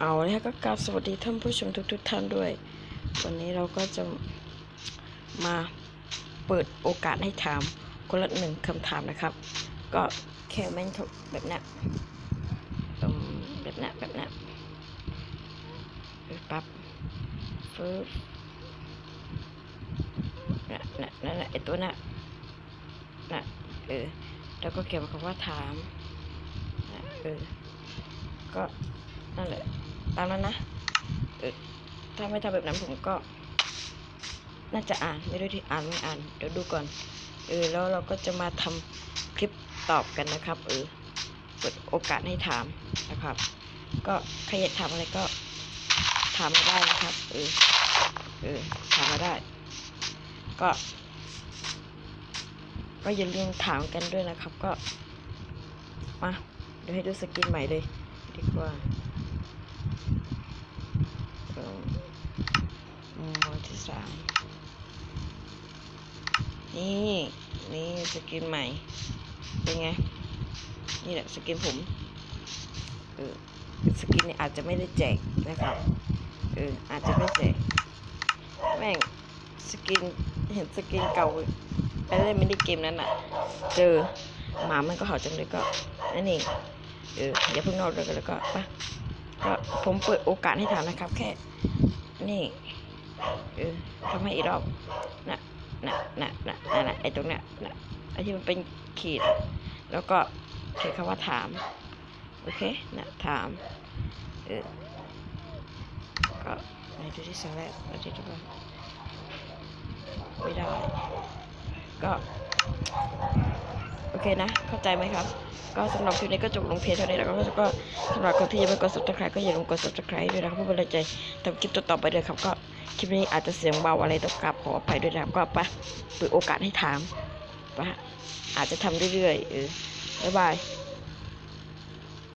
เอาเลยค่ะก็กราบสวัสดีท่านผู้ชมทุกๆท่านด้วย วันนี้เราก็จะมาเปิดโอกาสให้ถามคนละหนึ่งคำถามนะครับ ก็แค่แม่นแบบนี้แบบนี้แบบนี้ยเออปั๊บปึ๊บน่ะน่ะนั่นแหละไอตัวน่ะน่ะเออแล้วก็เกี่ยวกับคำว่าถามน่ะเออก็นั่นแหละ ตามนั้นนะเออถ้าไม่ทำแบบนั้นผมก็ น่าจะอ่านไม่รู้ที่อ่านไม่อ่าน เดี๋ยวดูก่อน เออ แล้วเราก็จะมาทำคลิปตอบกันนะครับ เออเปิดโอกาสให้ถามนะครับ ก็ใครอยากถามอะไรก็ถามมาได้นะครับ เออ เออ ถามมาได้ ก็ ก็อย่าลืมถามกันด้วยนะครับ ก็ มา เดี๋ยวให้ดูสกินใหม่เลย ดีกว่า เออมุมมองที่สามนี่ นี่สกินใหม่ เป็นไง นี่แหละสกินผม เออ สกินนี่อาจจะไม่ได้แจกนะครับ เออ อาจจะไม่แจก แม่ง สกิน เห็นสกินเก่าไปเล่นมินิเกมนั้นอะเจอหมามันก็เห่าจังเลยก็นั่นเอง เออ อย่าเพิ่งนอกเลยกันแล้วก็ปะก็ผมเปิดโอกาสให้ถามนะครับ แค่ นี่เออทำให้อีกรอบน่ะน่ะน่ะน่ะน่ะน่ะไอ้ตรงเนี้ยน่ะไอ้ที่มันเป็นขีด แล้วก็เขียนคำว่าถาม โอเคน่ะถาม เออ ก็ไหนดูที่สั่งแรกเอาที่ดูว่าไม่ได้ ก็ เคนะ เข้าใจไหมครับ ก็สำหรับคลิปนี้ก็จบลงเพียงเท่านี้แล้วก็ก็สำหรับคนที่ยังไม่กด subscribe ก็อย่าลืมกด subscribe ด้วยนะครับเพื่อเป็นกำลังใจทำคลิปต่อๆไปเลยครับ ก็คลิปนี้อาจจะเสียงเบาอะไรต้องกราบขออภัยด้วยนะครับก็ไปะเปิดโอกาสให้ถามไปะอาจจะทำเรื่อยๆเออบ๊ายบาย